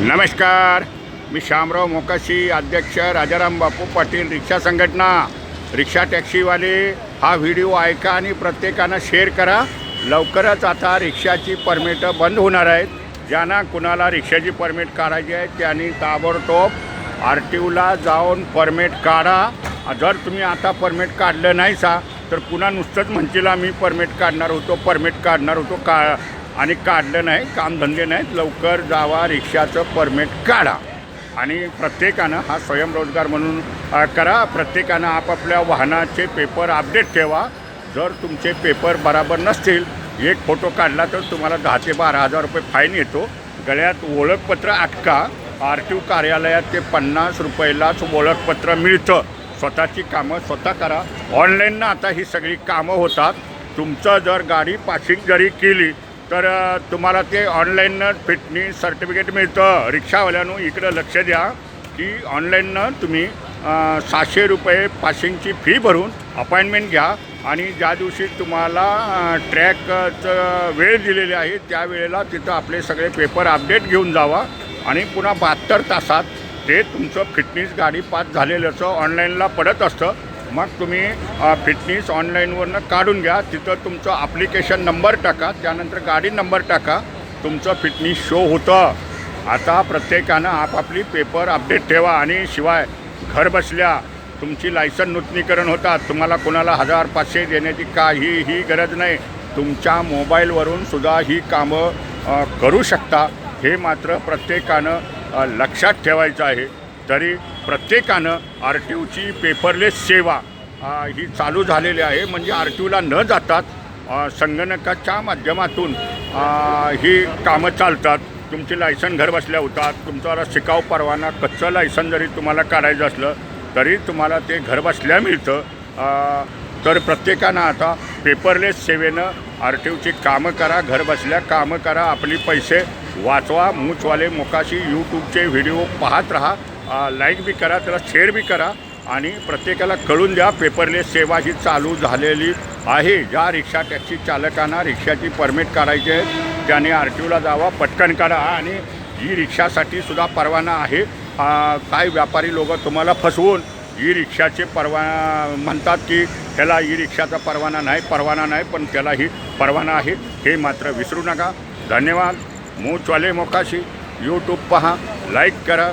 नमस्कार. मी शामराव मोकाशी अध्यक्ष राजाराम बापू पाटील रिक्षा संघटना. रिक्षा टॅक्सीवाले हा व्हिडिओ ऐका आणि प्रत्येकानं शेअर करा. लवकरच आता रिक्षाची परमिटं बंद होणार आहेत. ज्यांना कुणाला रिक्षाची परमिट काढायची आहे त्यांनी ताबडतोब आर टी ओला जाऊन परमिट काढा. जर तुम्ही आता परमिट काढलं नाही सा तर पुन्हा नुसतंच म्हणतील मी परमिट काढणार होतो परमिट काढणार होतो का आणि काढलं नाही कामधंदे नाहीत लवकर जावा रिक्षाचं परमिट काढा. आणि प्रत्येकानं हा स्वयंरोजगार म्हणून करा. प्रत्येकानं आपापल्या वाहनाचे पेपर अपडेट ठेवा. जर तुमचे पेपर बराबर नसतील एक फोटो काढला तर तुम्हाला दहा ते बारा हजार रुपये फाईन येतो. गळ्यात ओळखपत्र अटका. आर टी ओ कार्यालयात ते पन्नास रुपयालाच ओळखपत्र मिळतं. स्वतःची कामं स्वतः करा. ऑनलाईननं आता ही सगळी कामं होतात. तुमचं जर गाडी पासिंग जरी केली तर तुम्हाला ते ऑनलाईननं फिटनेस सर्टिफिकेट मिळतं. रिक्षावाल्यानं इकडं लक्ष द्या की ऑनलाईननं तुम्ही सहाशे रुपये पासिंगची फी भरून अपॉइंटमेंट घ्या आणि ज्या दिवशी तुम्हाला ट्रॅकचं वेळ दिलेली आहे त्या वेळेला तिथं आपले सगळे पेपर अपडेट घेऊन जावा आणि पुन्हा बहात्तर तासात ते तुमचं फिटनेस गाडी पास झालेल्याचं ऑनलाईनला पडत असतं. मग तुम्ही फिटनेस ऑनलाईनवरनं काढून घ्या. तिथं तुमचं ॲप्लिकेशन नंबर टाका. त्यानंतर गाडी नंबर टाका. तुमचं फिटनेस शो होतं. आता प्रत्येकानं आपापली पेपर अपडेट ठेवा आणि शिवाय घर बसल्या तुमची लायसन नूतनीकरण होतात. तुम्हाला कोणाला हजार पाचशे देण्याची काहीही गरज नाही. तुमच्या मोबाईलवरून सुद्धा ही कामं करू शकता. हे मात्र प्रत्येकानं लक्षात ठेवायचं आहे. तरी प्रत्येकानं आर टी ओची पेपरलेस सेवा ही चालू झालेली आहे. म्हणजे आर टी ओला न जातात संगणकाच्या माध्यमातून ही कामं चालतात. तुमची लायसन घर बसल्या होतात. तुमचा शिकाव परवाना कच्चं लायसन जरी तुम्हाला काढायचं असलं तरी तुम्हाला ते घर बसल्या मिळतं. तर प्रत्येकानं आता पेपरलेस सेवेनं आर टी ओची कामं करा घर बसल्या कामं करा आपली पैसे वाचवा मूचवाले मोकाशी यूट्यूबचे व्हिडिओ पाहत राहा. लाईक बी करा त्याला शेअर बी करा आणि प्रत्येकाला कळून द्या पेपरलेस सेवा ही चालू झालेली आहे. ज्या रिक्षा टॅक्सी चालकांना रिक्षाची परमिट काढायची आहे. त्याने आर टी ओला जावा पटकन काढा आणि ही रिक्षासाठी सुद्धा परवाना आहे. काय व्यापारी लोक तुम्हाला फसवून ई रिक्षाचे परवा म्हणतात की त्याला ई रिक्षाचा परवाना नाही परवाना नाही पण त्यालाही परवाना आहे. हे मात्र विसरू नका. धन्यवाद. मूचवाले मोकाशी. यूट्यूब पहा. लाईक करा.